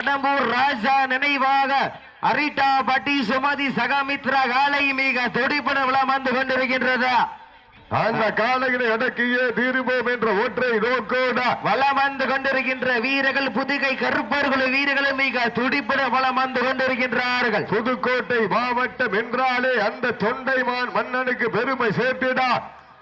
கடம்பூர் ராஜா நினைவாக அரிட்டா பட்டி சுமதி சகமித்ரா காலை மிக துடிப்பட விழாம் வந்து கொண்டிருக்கின்றது. அந்த காலையினை அடக்கியே தீருவோம் என்ற ஒற்றை நோக்கோட வளம் வந்து கொண்டிருக்கின்ற வீரர்கள் புதுகை கருப்பர்கள் வீரர்களும் மிக துடிப்பட வளம் வந்து கொண்டிருக்கின்றார்கள். புதுக்கோட்டை மாவட்டம் என்றாலே அந்த தொண்டைமான் மன்னனுக்கு பெருமை சேர்த்திடா.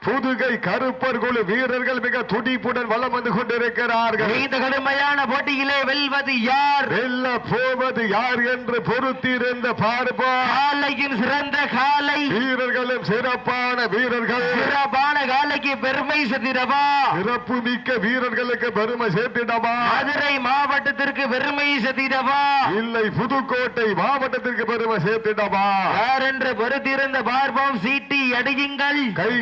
புதுகை கருப்பர் குழு வீரர்கள் மிக துடிப்புடன் வலம் வந்து கொண்டிருக்கிறார்கள். இந்த கடுமையான போட்டியிலே வெல்வது யார்? வெல்ல போவது யார் என்று பொறுத்திருந்த பார்ப்போம். காலையின் சிறந்த காலை. வீரர்களும் சிறப்பான வீரர்கள். சிறப்பான காலைக்கு பெருமை சதிரவா சிறப்பு மிக்க வீரர்களுக்கு பெருமை சேர்த்திடவா? மதுரை மாவட்டத்திற்கு பெருமை சதிரவா இல்லை புதுக்கோட்டை மாவட்டத்திற்கு பெருமை சேர்த்திடவா? யார் என்று பொறுத்திருந்த பார்ப்போம். சீட்டி அடியுங்கள். கை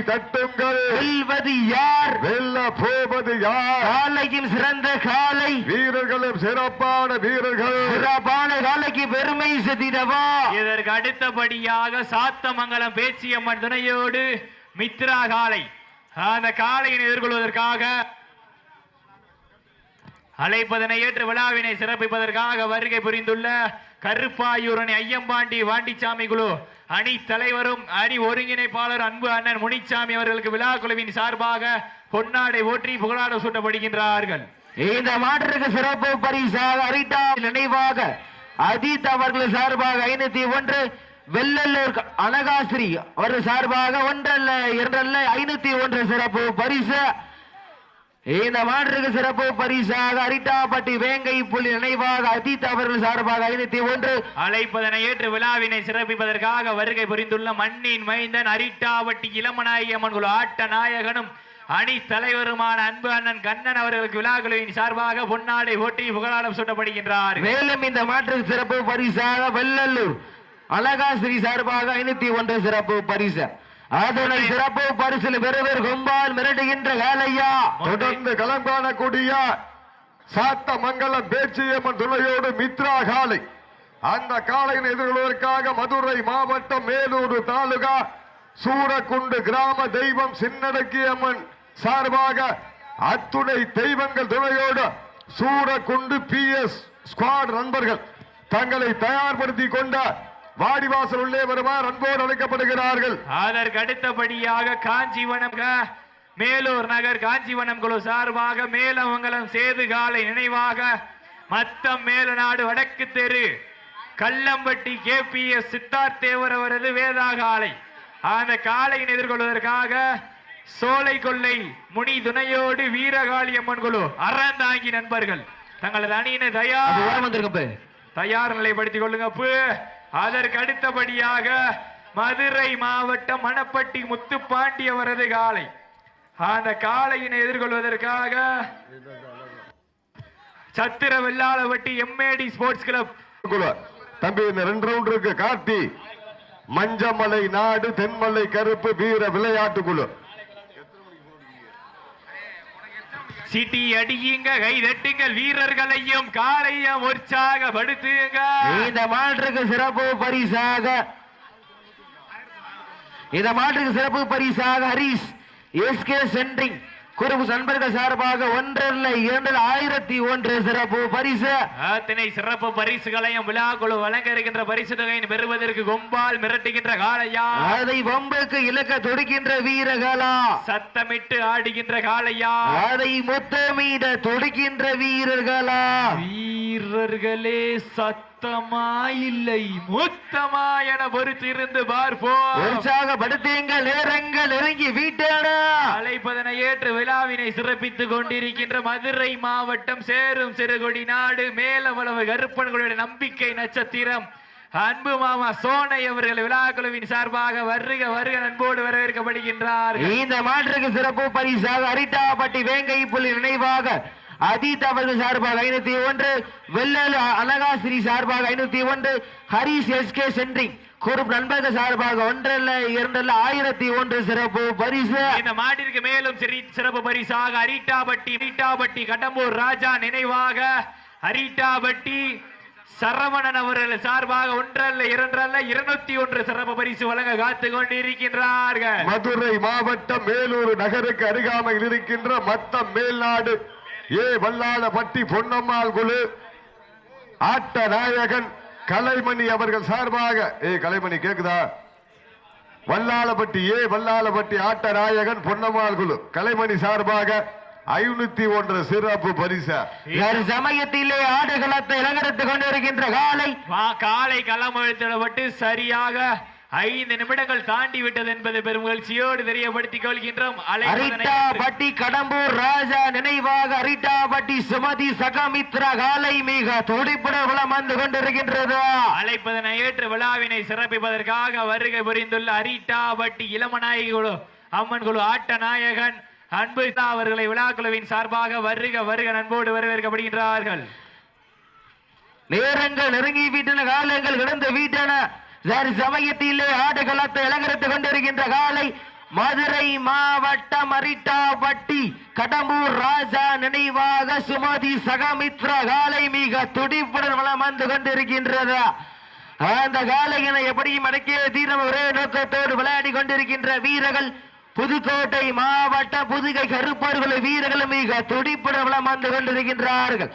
தட்டுங்கள் வெல்வது யார்? வெல்ல போவது யார்? காலையின் சிறந்த காலை. வீரர்களும் சிறப்பான வீரர்கள். சிறப்பான காலைக்கு பெருமை சதிரவா இதற்கு அடுத்தபடியாக சாத்தமங்கலம் பேச்சியம்மன் துணையோடு மித்ரா காளை அந்த காளையினை எதிர்கொள்வதற்காக அழைப்பதனை ஏற்று விழாவினை சிறப்பிப்பதற்காக வருகை புரிந்துள்ள கருப்பாயூரணி ஐயம்பாண்டி வாண்டிச்சாமி குழு அணி தலைவரும் அணி ஒருங்கிணைப்பாளர் அன்பு அண்ணன் முனிச்சாமி அவர்களுக்கு விழா குழுவின் சார்பாக பொன்னாடை ஓற்றி புகழாட சூட்டப்படுகின்றார்கள். இந்த மாற்றிற்கு சிறப்பு பரிசாக அரிட்டா நினைவாக அஜித் அவர்கள் சார்பாக ஐநூத்தி ஒன்று வெள்ளல்லூர் அனகாஸ்ரி அவர்கள் சார்பாக ஒன்றல்ல இரண்டல்ல ஐநூத்தி ஒன்று சிறப்பு பரிசு. இந்த மாற்றுக்கு சிறப்பு பரிசாக அரிட்டாப்பட்டி வேங்கை புலி நினைவாக அஜித் அவர்கள் சார்பாக ஐநூத்தி ஒன்று. அழைப்பதனை ஏற்று விழாவினை சிறப்பிப்பதற்காக வருகை புரிந்துள்ள மண்ணின் மைந்தன் அரிட்டாவட்டி இளமநாயகம்மன் குழு ஆட்ட நாயகனும் அணி தலைவருமான அன்பு அண்ணன் கண்ணன் அவர்களுக்கு விழாக்குழுவின் சார்பாக பொன்னாடை ஓட்டி புகழாடம் சூட்டப்படுகின்றார். மேலும் இந்த மாற்றுக்கு சிறப்பு பரிசாக வெள்ளல்லூர் அழகாஸ்ரீ சார்பாக ஐநூத்தி ஒன்று சிறப்பு பரிசு. அதனை சிறப்பு பரிசில் பெறுவர் கொம்பால் மிரட்டுகின்ற வேலையா? தொடர்ந்து களம் காணக்கூடிய சாத்த மங்கலம் பேச்சியம்மன் துணையோடு மித்ரா காளை. அந்த காளையின் எதிர்கொள்வதற்காக மதுரை மாவட்டம் மேலூர் தாலுகா சூரக்குண்டு கிராம தெய்வம் சின்னடக்கியம்மன் சார்பாக அத்துணை தெய்வங்கள் துணையோடு சூரக்குண்டு பி எஸ் ஸ்குவாட் நண்பர்கள் தங்களை தயார்படுத்திக் கொண்ட வாடிவாசல் உள்ளே வருமாறு அன்போடு அழைக்கப்படுகிறார்கள். அதற்கு அடுத்தபடியாக காஞ்சிவனம் மேலூர் நகர் காஞ்சிவனம் குழு சார்பாக மேலமங்கலம் சேது காலை நினைவாக மத்தம் மேலநாடு வடக்கு தெரு Kallampatti K P S Siddharth Thevar அவரது வேதா காலை அந்த காளையின் எதிர்கொள்வதற்காக சோலை கொள்ளை முனி துணையோடு வீரகாளி அம்மன் குழு அறந்தாங்கி நண்பர்கள். தங்களது அணியினை தயார். தயார் நிலைப்படுத்திக் கொள்ளுங்க. அதற்கு அடுத்தபடியாக மதுரை மாவட்டம் மணப்பட்டி முத்துப்பாண்டி அவரது காலை அந்த காளையினை எதிர்கொள்வதற்காக சத்திர வெள்ளாளவட்டி எம்ஏடி ஸ்போர்ட்ஸ் கிளப் குழு. தம்பி இந்த ரெண்டு ரவுண்ட் இருக்கு. கார்த்தி மஞ்சமலை நாடு தென்மலை கருப்பு வீர விளையாட்டு குழு. சிட்டி அடியுங்க கை தட்டுங்கள் வீரர்களையும் காலையும் உற்சாகப்படுத்துங்க. இந்த மாற்றுக்கு சிறப்பு பரிசாக இந்த மாற்றுக்கு சிறப்பு பரிசாக ஹரிஸ் எஸ்கே சென்ட்ரிங். குறுப்பு நண்பர்கள் சார்பாக ஒன்றல்ல இரண்டில் ஆயிரத்தி ஒன்று சிறப்பு பரிசு. அத்தனை சிறப்பு பரிசுகளையும் விழாக்குழு வழங்க இருக்கின்ற பரிசு தொகையின் பெறுவதற்கு கொம்பால் மிரட்டுகின்ற காளையா. அதை வம்புக்கு இலக்க தொடுக்கின்ற வீரர்களா. சத்தமிட்டு ஆடுகின்ற காளையா. அதை முத்தமிட தொடுக்கின்ற வீரர்களா. வீரர்களே சத்தமா இல்லை முத்தமா என பொறுத்திருந்து பார்ப்போம். நேரங்கள் நெருங்கி வீட்டானா. அழைப்பதனை ஏற்று விழாவினை சிறப்பித்துக் கொண்டிருக்கின்ற மதுரை மாவட்டம் சேரும் சிறுகுடி நாடு மேலவளவு கருப்பன்களுடைய நம்பிக்கை நட்சத்திரம். அன்பு மாமா சோனை அவர்கள் விழாக்குழுவின் சார்பாக வருக வருக அன்போடு வரவேற்கப்படுகின்றார்கள். இந்த மாற்றுக்கு சிறப்பு பரிசாக அரிட்டாப்பட்டி வேங்கை புலி நினைவாக அதீத் அவர்கள் சார்பாக ஐநூத்தி ஒன்று வெள்ளலு அனகாசிரி சார்பாக ஐநூத்தி ஒன்று ஹரிஸ் எஸ்கே சென்ட்ரிங் குறுப்பு நண்பர்கள் சார்பாக ஒன்றல்ல இரண்டல்ல ஆயிரத்தி ஒன்று சிறப்பு பரிசு. இந்த மாட்டிற்கு மேலும் சிறி- சிறப்பு பரிசாக அரிட்டாபட்டி அரிட்டாபட்டி கடம்பூர் ராஜா நினைவாக அரிட்டாபட்டி சரவணன் அவர்கள் சார்பாக ஒன்றல்ல இரண்டல்ல இருநூத்தி ஒன்று சிறப்பு பரிசு வழங்க காத்து கொண்டிருக்கின்றார்கள். மதுரை மாவட்டம் மேலூர் நகருக்கு அருகாமையில் இருக்கின்ற மத்தம் மேல்நாடு ஏ வல்லாளப்பட்டி பொன்னம்மாள் குழு. ஆட்ட நாயகன் கலைமணி அவர்கள் சார்பாக ஏய் கலைமணி கேக்குதா? வல்லாளப்பட்டி ஏ வல்லாளப்பட்டி ஆட்ட நாயகன் பொன்னம்மாள் குழு. கலைமணி சார்பாக ஐநூத்தி ஒன்று சிறப்பு பரிசா. ஒரு சமயத்திலே ஆடுகளத்தை இலங்கரித்துக் கொண்டிருக்கின்ற காலை. காலை களமழுத்திடப்பட்டு சரியாக ஐந்து நிமிடங்கள் தாண்டி விட்டது என்பது பெரும் மகிழ்ச்சியோடு தெரியப்படுத்திக் கொள்கின்றோம். அழைப்பதனை அரிட்டா ஏற்று- பட்டி கடம்பூர் ராஜா நினைவாக அரிட்டா பட்டி சுமதி சகமித்ரா காலை மிக துடிப்புட வளம் வந்து கொண்டிருக்கின்றது. அழைப்பதனை ஏற்று விழாவினை சிறப்பிப்பதற்காக வருகை புரிந்துள்ள அரிட்டாபட்டி இளமநாயகி குழு அம்மன் குழு ஆட்ட நாயகன் அன்பு அவர்களை விழாக்குழுவின் சார்பாக வருக வருக நண்போடு வரவேற்கப்படுகின்றார்கள். நேரங்கள் நெருங்கி விட்டன காலங்கள் கடந்து விட்டன. சமயத்திலே ஆடுகளத்தை இலங்கரித்துக் கொண்டிருக்கின்ற காலை மதுரை மாவட்டம் அரிட்டாபட்டி கடம்பூர் ராஜா நினைவாக சுமதி சகமித்ர காலை மிக துடிப்புடன் வளம் வந்து கொண்டிருக்கின்றது அந்த காலையினை எப்படியும் அடக்கிய தீரம் ஒரே நோக்கத்தோடு விளையாடி கொண்டிருக்கின்ற வீரர்கள் புதுக்கோட்டை மாவட்ட புதுகை கருப்பர்கள் வீரர்கள் மிக துடிப்புடன் வளம் வந்து கொண்டிருக்கின்றார்கள்.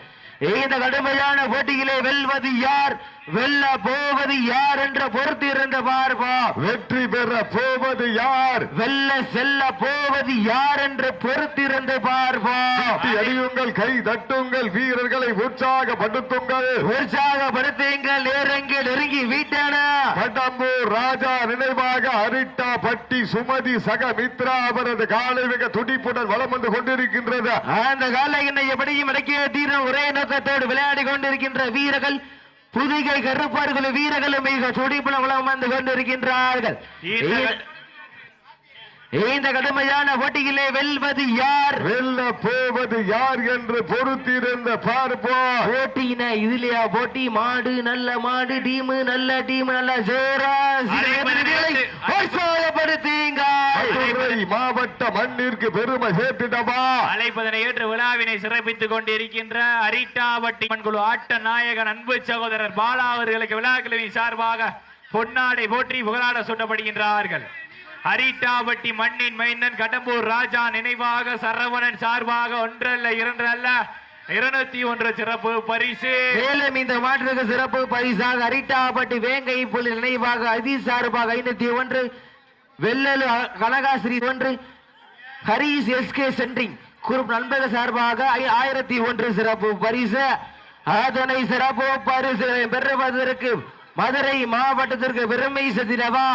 இந்த கடுமையான போட்டியிலே வெல்வது யார்? வெல்ல போவது யார் என்ற பொறுத்து இருந்த பார்ப்போம் வெற்றி பெற போவது யார்? வெல்ல செல்ல போவது யார் என்று பொறுத்திருந்து பார்ப்போம் அடியுங்கள் கை தட்டுங்கள் வீரர்களை உற்சாகப்படுத்துங்கள். உற்சாகப்படுத்துங்கள் நேரங்கள் நெருங்கி விட்டன. கடம்பூர் ராஜா நினைவாக அரிட்டா பட்டி சுமதி சக மித்ரா அவரது காலை மிக துடிப்புடன் வலம் வந்து கொண்டிருக்கின்றது. அந்த காலையினை எப்படியும் அடக்கிய தீரம். ஒரே நோக்கத்தோடு விளையாடி கொண்டிருக்கின்ற வீரர்கள் புதுகை கருப்பார்கள் வீரர்களும் மிக துடிப்புல வளம் வந்து கொண்டிருக்கின்றார்கள். இந்த கடுமையான போட்டியிலே வெல்வது யார்? வெல்ல போவது யார் என்று பொறுத்திருந்த பார்ப்போம் போட்டியின இதுலயா போட்டி மாடு நல்ல மாடு டீமு நல்ல டீம் நல்ல ஜோரா மதுரை மாவட்ட மண்ணிற்கு பெருமை சேர்த்திடவா? அழைப்பதனை ஏற்று விழாவினை சிறப்பித்துக் கொண்டிருக்கின்ற அரிட்டாபட்டி மண்குழு ஆட்ட நாயகன் அன்பு சகோதரர் பாலா அவர்களுக்கு விழாக்குழுவின் சார்பாக பொன்னாடை போற்றி புகழாட சூட்டப்படுகின்றார்கள். அரிட்டாபட்டி மண்ணின் மைந்தன் கடம்பூர் ராஜா நினைவாக சரவணன் சார்பாக ஒன்றல்ல இரண்டல்ல இருநூத்தி ஒன்று சிறப்பு பரிசு. மேலும் இந்த மாற்றுக்கு சிறப்பு பரிசாக அரிட்டாப்பட்டி வேங்கை புலி நினைவாக அதி சார்பாக ஐநூத்தி ஒன்று வெள்ளலு கனகாசிரி ஒன்று Haris S K centring. Group நண்பக சார்பாக ஆயிரத்தி ஒன்று சிறப்பு பரிசு அதனை சிறப்பு பரிசுகளை பெறுவதற்கு மதுரை மாவட்டத்திற்கு பெருமை செதிரவா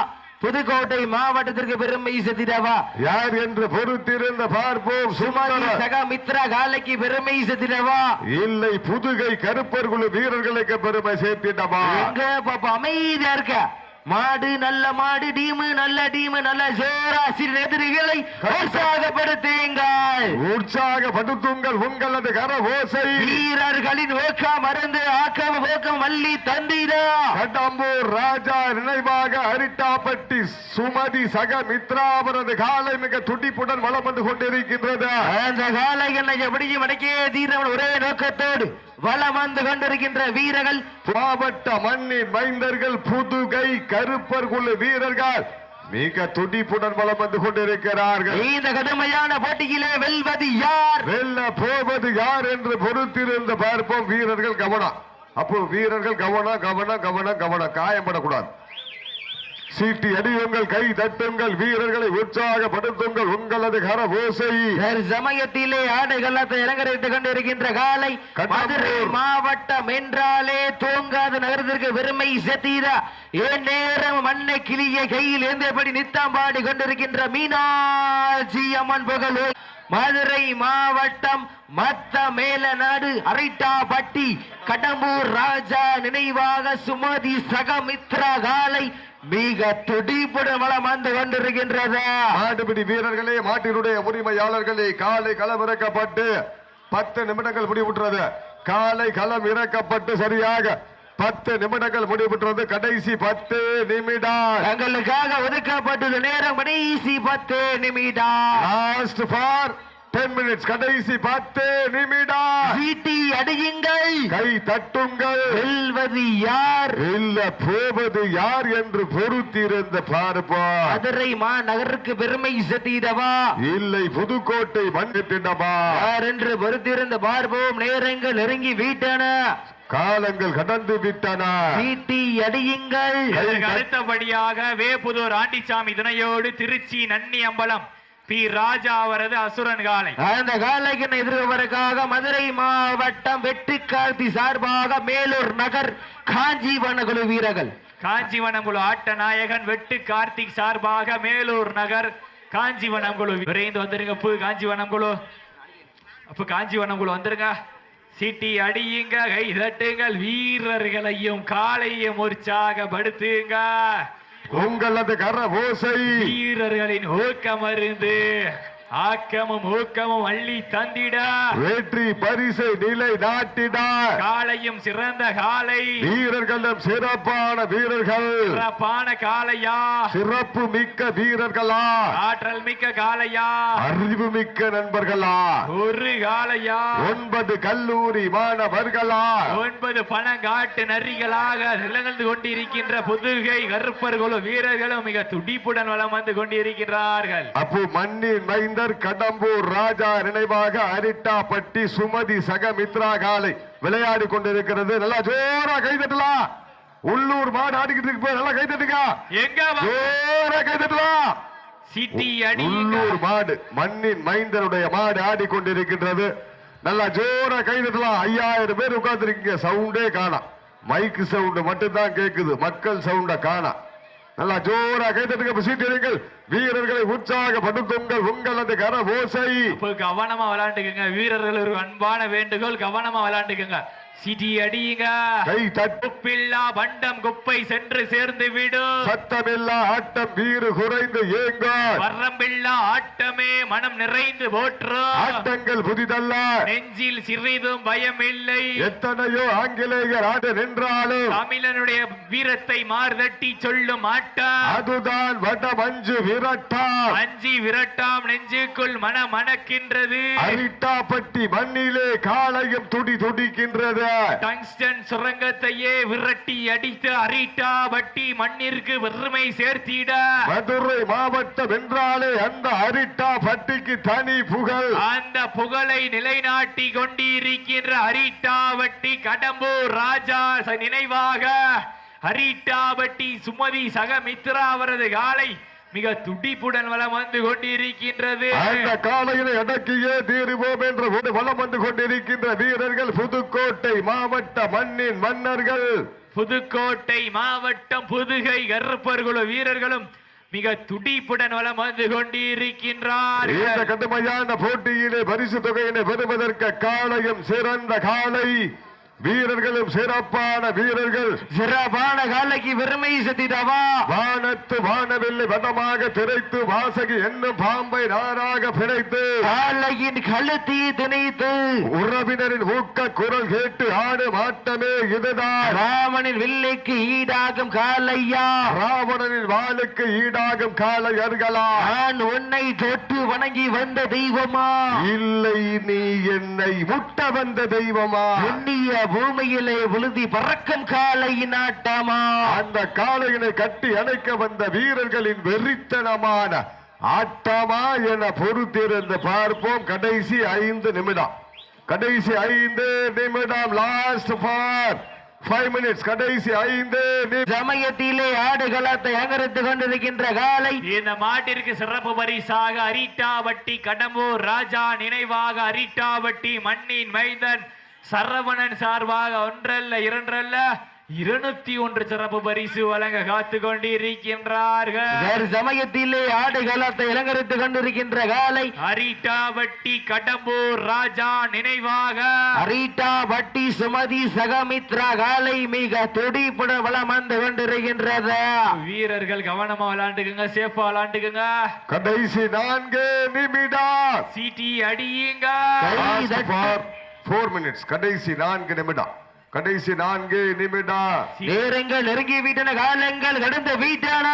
புதுக்கோட்டை மாவட்டத்திற்கு பெருமை செதிரவா யார் என்று பொறுத்திருந்த பார்ப்போம் சுமாரி சுமதி சகா மித்ரா காலைக்கு பெருமை செதிரவா இல்லை புதுகை கருப்பர் குழு வீரர்களுக்கு பெருமை சேர்த்திடவா? எங்க பாப்பா அமைதியா இருக்க. மாடு நல்ல மாடு டீமு நல்ல டீமு நல்ல ஜோரா சிறு எதிரிகளை உற்சாகப்படுத்துங்கள். உற்சாகப்படுத்துங்கள் உங்களது கர ஓசை வீரர்களின் ஊக்கம் மருந்து ஆக்கம் ஊக்கம் வள்ளி தந்திரா கடம்பூர் ராஜா நினைவாக அரிட்டாப்பட்டி சுமதி சக மித்ரா அவரது காலை மிக துடிப்புடன் வலம் வந்து கொண்டிருக்கின்றது. அந்த காலை என்னை எப்படியும் அடக்கிய தீரவன் ஒரே நோக்கத்தோடு. வலம் வந்து கொண்டிருக்கின்ற வீரர்கள் மாவட்ட மண்ணின் மைந்தர்கள் புதுகை கருப்பர் குழு வீரர்கள் மிக துடிப்புடன் வலம் வந்து கொண்டிருக்கிறார்கள். இந்த கடுமையான போட்டியிலே வெல்வது யார்? வெல்ல போவது யார் என்று பொறுத்திருந்து பார்ப்போம் வீரர்கள் கவனம். அப்போ வீரர்கள் கவனம் கவனம் கவனம் கவனம் காயப்படக்கூடாது சீட்டி அடியுங்கள் கை தட்டுங்கள் வீரர்களை உற்சாகப்படுத்துங்கள் உங்களது கர ஓசை ஒரு சமயத்திலே ஆடைகளத்தை இறங்கரைத்துக் கொண்டிருக்கின்ற காலை. மதுரை மாவட்டம் என்றாலே தூங்காத நகரத்திற்கு பெருமை செத்தீரா ஏன் நேரம் மண்ணை கிளிய கையில் ஏந்தபடி நித்தாம்பாடி கொண்டிருக்கின்ற மீனாட்சி அம்மன் புகழ் மதுரை மாவட்டம் மத்த மேலநாடு அரைட்டாபட்டி கடம்பூர் ராஜா நினைவாக சுமதி சகமித்ரா காலை மிக துடிப்புடன் வந்து கொண்டிருக்கின்றது. மாட்டுப்பிடி வீரர்களே மாட்டினுடைய உரிமையாளர்களே காலை களம் இறக்கப்பட்டு பத்து நிமிடங்கள் முடிவுற்றது. காலை களம் இறக்கப்பட்டு சரியாக பத்து நிமிடங்கள் முடிவுற்றது. கடைசி பத்து நிமிடம். தங்களுக்காக ஒதுக்கப்பட்டுள்ள நேரம் கடைசி பத்து நிமிடம். லாஸ்ட் ஃபார் டென் மினிட்ஸ் கடைசி பத்து நிமிடம் சீட்டி அடியுங்கள் கை தட்டுங்கள். வெல்வது யார்? இல்ல போவது யார் என்று பொறுத்திருந்த பார்ப்போம் மதுரை மாநகருக்கு பெருமை சேர்த்திடவா இல்லை புதுக்கோட்டை மண்ணிட்டிடமா யார் என்று பொறுத்திருந்து பார்ப்போம் நேரங்கள் நெருங்கி விட்டன. காலங்கள் கடந்து விட்டன. சீட்டி அடியுங்கள் இதற்கு அடுத்தபடியாக வேப்புதூர் ஆண்டிச்சாமி துணையோடு திருச்சி நன்னி அம்பலம். பி ராஜா அவரது அசுரன் காலை. அந்த காலைக்கினை எதிர்வதற்காக மதுரை மாவட்டம் வெற்றிக்கார்த்தி சார்பாக மேலூர் நகர் காஞ்சிவன குழு வீரர்கள். காஞ்சிவனம் குழு ஆட்ட நாயகன் வெட்டு கார்த்திக் சார்பாக மேலூர் நகர் காஞ்சிவனம் குழு விரைந்து வந்துருங்க அப்பு காஞ்சிவனம் குழு அப்ப காஞ்சிவனம் குழு வந்துருங்க. சீட்டி அடியுங்க கை தட்டுங்கள் வீரர்களையும் காலையும் உற்சாகப்படுத்துங்க. உங்களது கர ஓசை வீரர்களின் ஊக்கமருந்து ஆக்கமும் ஊக்கமும் அள்ளி தந்திட. வெற்றி பரிசை நிலை நாட்டிட. காலையும் சிறந்த காலை வீரர்களும் சிறப்பான வீரர்கள். சிறப்பான காலையா சிறப்பு மிக்க வீரர்களா. ஆற்றல் மிக்க காலையா அறிவு மிக்க நண்பர்களா. ஒரு காலையா ஒன்பது கல்லூரி மாணவர்களா. ஒன்பது பணங்காட்டு நரிகளாக நிலங்கழ்ந்து கொண்டிருக்கின்ற புதுகை கருப்பர்களும் வீரர்களும் மிக துடிப்புடன் வலம் வந்து கொண்டிருக்கிறார்கள் அப்போ மண்ணின் மைந்தர் கடம்பூர் ராஜா நினைவாக அரிட்டாப்பட்டி சுமதி சகமித்ரா காலை விளையாடி கொண்டிருக்கிறது. நல்லா ஜோரா கைதட்டலாம் உள்ளூர் மாடு ஆடிக்கிட்டு இருக்கு நல்லா கைதட்டுங்க எங்க ஜோரா கைதட்டலாம் சிட்டி அடி உள்ளூர் மாடு மண்ணின் மைந்தருடைய மாடு ஆடிக்கொண்டிருக்கின்றது. நல்லா ஜோரா கைதட்டலாம் ஐயாயிரம் பேர் உட்கார்ந்துருக்கீங்க. சவுண்டே காணாம் மைக்கு சவுண்ட் மட்டும்தான் கேக்குது. மக்கள் சவுண்ட காணாம் நல்லா ஜோரா கைதட்டுங்க சீட்டிடுங்கள் வீரர்களை உற்சாகப்படுத்துங்கள். உங்களது கர ஓசை கவனமா விளையாண்டுக்குங்க. வீரர்கள் ஒரு அன்பான வேண்டுகோள். கவனமா விளையாண்டுக்குங்க. சிட்டி அடியுங்க. கை தட்டு. குப்பில்லா பண்டம் குப்பை சென்று சேர்ந்து விடும் சத்தமில்லா ஆட்டம் வீறு குறைந்து ஏங்க. வரம்பில்லா ஆட்டமே மனம் நிறைந்து போற்றும் ஆட்டங்கள் புதிதல்ல. நெஞ்சில் சிறிதும் பயம் இல்லை எத்தனையோ ஆங்கிலேயர் ஆட நின்றாலும் தமிழனுடைய வீரத்தை மார்தட்டி சொல்லும் ஆட்டம். அதுதான் வட மஞ்சு விரட்டார் அஞ்சி விரட்டாம் நெஞ்சுக்குள் மன மணக்கின்றது. அரிட்டாப்பட்டி மண்ணிலே காளையும் துடி துடிக்கின்றது. டங்ஸ்டன் சுரங்கத்தையே விரட்டி அடித்து அரிட்டா வட்டி மண்ணிற்கு பெருமை சேர்த்திட. மதுரை மாவட்டம் என்றாலே அந்த அரிட்டா பட்டிக்கு தனி புகழ். அந்த புகழை நிலைநாட்டி கொண்டிருக்கின்ற அரிட்டாவட்டி கடம்பூர் ராஜா நினைவாக. அரிட்டாவட்டி சுமதி சகமித்ரா அவரது காலை மிக துடிப்புடன் வலம் வந்து கொண்டிருக்கின்றது. அந்த காலையினை அடக்கியே தீருவோம் என்ற வளம் வந்து கொண்டிருக்கின்ற வீரர்கள் புதுக்கோட்டை மாவட்ட மண்ணின் மன்னர்கள். புதுக்கோட்டை மாவட்டம் புதுகை கருப்பர்குழு வீரர்களும் மிக துடிப்புடன் வலம் வந்து இந்த கொண்டிருக்கின்றார்கள் கடுமையான போட்டியிலே பரிசு தொகையினை பெறுவதற்கு காளையும் சிறந்த காளை வீரர்களும் சிறப்பான வீரர்கள். சிறப்பான காலைக்கு பெருமை சேர்த்திடவா வானத்து வானவில்லை வனமாக திரைத்து வாசகி என்னும் பாம்பை நாராக பிணைத்து. காலையின் கழுத்தி துணைத்து. உறவினரின் ஊக்க குரல் கேட்டு ஆடும் ஆட்டமே இதுதான். ராமனின் வில்லைக்கு ஈடாகும் காலையா ராவணனின் வாளுக்கு ஈடாகும் காளையர்களா நான் உன்னை தொட்டு வணங்கி வந்த தெய்வமா? இல்லை நீ என்னை முட்ட வந்த தெய்வமா? புண்ணிய பூமியிலே விழுதி பறக்கும் காலையின் ஆட்டமா அந்த காளையினை கட்டி அணைக்க வந்த வீரர்களின் வெறித்தனமான ஆட்டமா என பொறுத்திருந்து பார்ப்போம். கடைசி ஐந்து நிமிடம். கடைசி ஐந்து நிமிடம். லாஸ்ட் ஃபார் ஃபைவ் மினிட்ஸ் கடைசி ஐந்து நிமிடம். சமயத்திலே ஆடுகளத்தை அங்கரித்து கொண்டிருக்கின்ற காலை. இந்த மாட்டிற்கு சிறப்பு பரிசாக அரிட்டாவட்டி கடம்பூர் ராஜா நினைவாக அரிட்டாவட்டி மண்ணின் மைந்தன் சரவணன் சார்பாக ஒன்றல்ல இரண்டல்ல இருநூத்தி ஒன்று சிறப்பு பரிசு வழங்க காத்து கொண்டிருக்கின்றார்கள். சமயத்திலே ஆடுகளத்தை அலங்கரித்துக் கொண்டிருக்கின்ற காலை அரிட்டாவட்டி கடம்பூர் ராஜா நினைவாக. அரீட்டா வட்டி சுமதி சகமித்ரா காலை மிக துடிப்புடன் வளம் வந்து கொண்டிருக்கின்றது. வீரர்கள் கவனமா விளையாண்டுக்குங்க சேஃபா விளையாண்டுக்குங்க. கடைசி நான்கு நிமிடம். சீட்டி அடியுங்க. ஃபோர் மினிட்ஸ் கடைசி நான்கு நிமிடம். கடைசி நான்கு நிமிடம். நேரங்கள் நெருங்கி விட்டன காலங்கள் கடந்து விட்டன.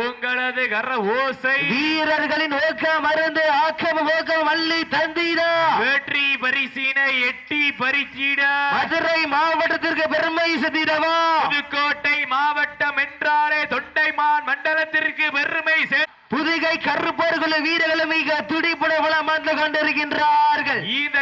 உங்களது கர ஓசை. வீரர்களின் ஊக்கம் மருந்து ஆக்கம் ஊக்கம் அள்ளி தந்திட. வெற்றி பரிசினை எட்டி பறிச்சிட. மதுரை மாவட்டத்திற்கு பெருமை செத்திடவா புதுக்கோட்டை மாவட்டம் என்றாலே தொண்டைமான் மண்டலத்திற்கு பெருமை சே புதுகை கருப்பர்கள் வீரர்களும் மிக துடிப்புட வளம் வந்து கொண்டிருக்கின்றார்கள். இந்த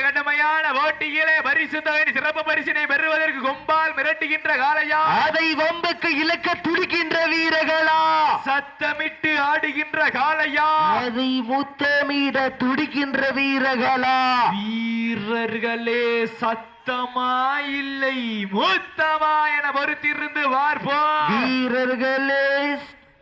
பரிசு தொகை சிறப்பு பரிசினை பெறுவதற்கு கொம்பால் மிரட்டுகின்ற காளையா? அதை வம்புக்கு இலக்க துடிக்கின்ற வீரர்களா? சத்தமிட்டு ஆடுகின்ற காளையா? அதை முத்தமிட துடிக்கின்ற வீரர்களா? வீரர்களே சத்தமா இல்லை மூத்தமா என பொறுத்திருந்து பார்ப்போம் வீரர்களே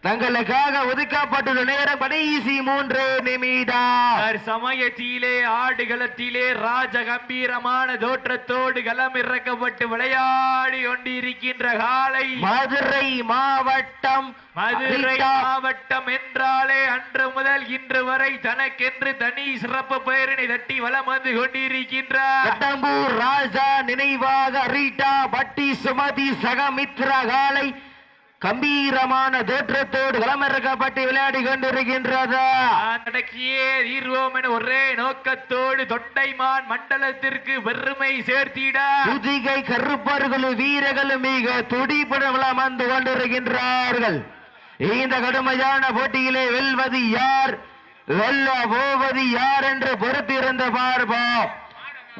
தங்களுக்காக ஒதுக்கப்பட்டுள்ள நேரம் கடைசி மூன்று நிமிடம். சமயத்திலே ஆடுகளத்திலே ராஜ கம்பீரமான தோற்றத்தோடு களம் இறக்கப்பட்டு விளையாடி கொண்டிருக்கின்ற காலை. மதுரை மாவட்டம் மதுரை மாவட்டம் என்றாலே அன்று முதல் இன்று வரை தனக்கென்று தனி சிறப்பு பெயரினை தட்டி வலம் வந்து கொண்டிருக்கின்றார் ராஜா நினைவாக ரீட்டா பட்டி சுமதி சகமித்ரா காலை. கம்பீரமான தோற்றத்தோடு களமிறக்கப்பட்டு விளையாடி கொண்டிருக்கின்றது. நடக்கியே தீர்வோம் என ஒரே நோக்கத்தோடு தொண்டைமான் மண்டலத்திற்கு பெருமை சேர்த்திட. புதிகை கருப்பர்கள் வீரர்கள் மிக துடிப்புடன் வலம் வந்து கொண்டிருக்கின்றார்கள். இந்த கடுமையான போட்டியிலே வெல்வது யார்? வெல்ல போவது யார் என்று பொறுத்திருந்த பார்ப்போம்.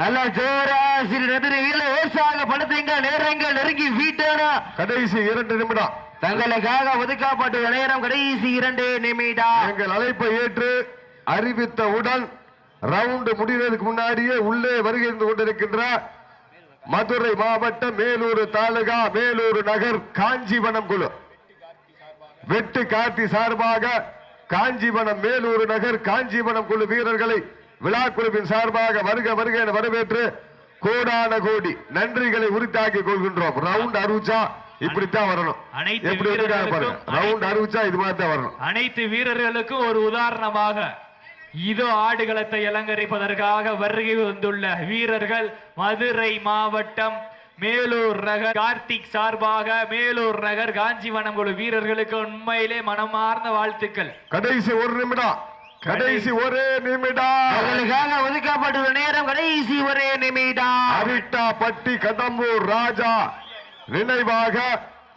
நல்ல ஜோராசிரி எதிரி வீர ஓசாக படுத்துங்க நேரங்கள் நெருங்கி வீட்டானா கடைசி இரண்டு நிமிடம். தங்களுக்காக ஒதுக்கப்பட்டுள்ள நேரம் கடைசி இரண்டு நிமிடம். எங்கள் அழைப்பை ஏற்று அறிவித்தவுடன் ரவுண்ட் முடிவதற்கு முன்னாடியே உள்ளே வருகை கொண்டிருக்கின்ற மதுரை மாவட்டம் மேலூர் தாலுகா மேலூர் நகர் காஞ்சிவனம் குழு. வெட்டு கார்த்தி சார்பாக காஞ்சிவனம் மேலூர் நகர் காஞ்சிவனம் குழு வீரர்களை விழா குழுவின் சார்பாக வருக வருக என வரவேற்று கோடான கோடி நன்றிகளை உரித்தாக்கி கொள்கின்றோம். ரவுண்ட் அருச்சா இப்படித்தான் வரணும். அனைத்து எப்படி ரவுண்ட் அறிவிச்சா இது மாதிரி தான் வரணும். அனைத்து வீரர்களுக்கும் ஒரு உதாரணமாக இதோ ஆடுகளத்தை அலங்கரிப்பதற்காக வருகை வந்துள்ள வீரர்கள் மதுரை மாவட்டம் மேலூர் நகர் கார்த்திக் சார்பாக மேலூர் நகர் காஞ்சிவனம் குழு வீரர்களுக்கு உண்மையிலே மனமார்ந்த வாழ்த்துக்கள். கடைசி ஒரு நிமிடம். கடைசி ஒரே நிமிடம். அவர்களுக்காக ஒதுக்கப்பட்டுள்ள நேரம் கடைசி ஒரே நிமிடம். அரிட்டாப்பட்டி கடம்பூர் ராஜா. நினைவாக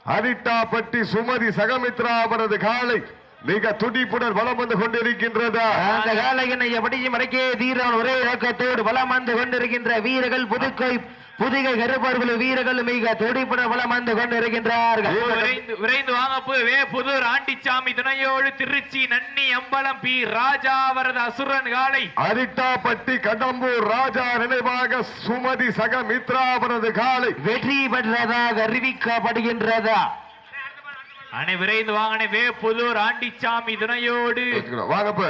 அரிட்டாப்பட்டி சுமதி சகமித்ரா அவரது காலை மிக துடிப்புடன் வலம் வந்து கொண்டிருக்கின்றது? அந்த காலையினை எப்படியும் மறைக்கே தீரான் ஒரே இலக்கத்தோடு வலம் வந்து கொண்டிருக்கின்ற வீரர்கள் புதுக்கை புதுகை கருப்பர்கள் வீரர்கள் மிக துடிப்புடன் வலம் வந்து கொண்டிருக்கின்றார்கள். விரைந்து விரைந்து வாங்கப்பு வே புதூர் ஆண்டிச்சாமி துணையோடு திருச்சி நன்னி அம்பலம் பி ராஜா அவரது அசுரன் காலை அரிட்டாப்பட்டி கடம்பூர் ராஜா நினைவாக சுமதி சகமித்ரா அவரது காலை வெற்றி பெற்றதாக அறிவிக்கப்படுகின்றதா? அனை விரைந்து வாங்கனே வே புதூர் ஆண்டிச்சாமி துணையோடு. வாங்கப்ப.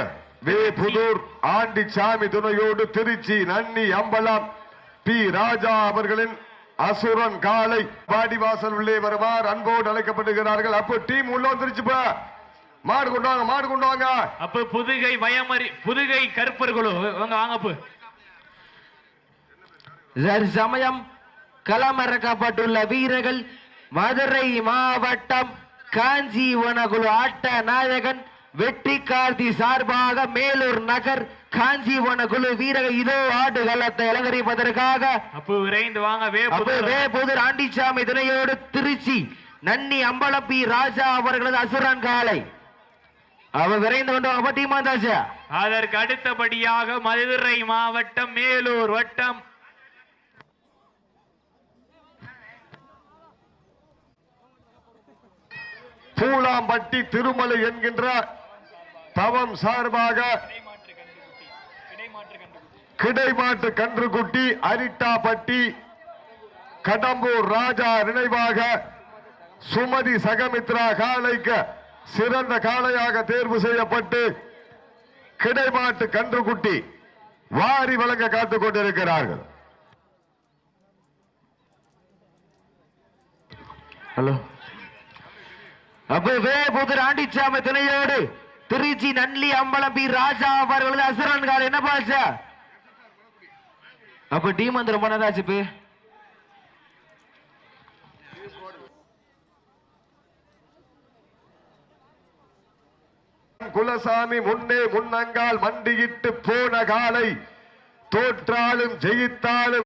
வே புதூர் ஆண்டி சாமி துணையோடு திருச்சி நன்னி அம்பலம். பி. ராஜா அவர்களின் அசுரன் காலை பாடிவாசல் உள்ளே வருமாறு அன்போடு அழைக்கப்படுகிறார்கள். அப்போ டீம் உள்ள வந்துருச்சுப்பா மாடு கொண்டு வாங்க மாடு கொண்டு வாங்க. அப்ப புதுகை வயமறி புதுகை கருப்பர்களோ வாங்க வாங்கப்பு சமயம் களமிறக்கப்பட்டுள்ள வீரர்கள் மதுரை மாவட்டம் காஞ்சிவனகுழு ஆட்ட நாயகன் வெற்றி கார்த்தி சார்பாக மேலூர் நகர் காஞ்சிவனகுழு வீரர்கள் இதோ ஆடு களத்தை அலங்கரிப்பதற்காக. அப்ப விரைந்து வாங்க அப்ப வேபுதர் ஆண்டிச்சாமி துணையோடு திருச்சி நன்னி அம்பலப்பி ராஜா அவர்களது அசுரன் காலை. அவர் விரைந்து கொண்டு வாங்க டீமா அதற்கு அடுத்தபடியாக மதுரை மாவட்டம் மேலூர் வட்டம் பூலாம்பட்டி திருமலை என்கின்ற தவம் சார்பாக கிடைமாட்டு கன்றுக்குட்டி அரிட்டாப்பட்டி கடம்பூர் ராஜா நினைவாக சுமதி சகமித்ரா காளைக்கு சிறந்த காளையாக தேர்வு செய்யப்பட்டு கிடைமாட்டு கன்றுக்குட்டி வாரி வழங்க காத்துக் கொண்டிருக்கிறார்கள். ஹலோ. அப்பவே புதுராண்டிச்சாமி துணையோடு திருச்சி நன்லி அம்பலம் பி ராஜா அவர்களது அசுரன் கால என்ன பாச்சா அப்ப டீம் வந்து ரொம்ப நேரம் ஆச்சு குலசாமி முன்னே முன்னங்கால் மண்டியிட்டு போன காலை தோற்றாலும் ஜெயித்தாலும்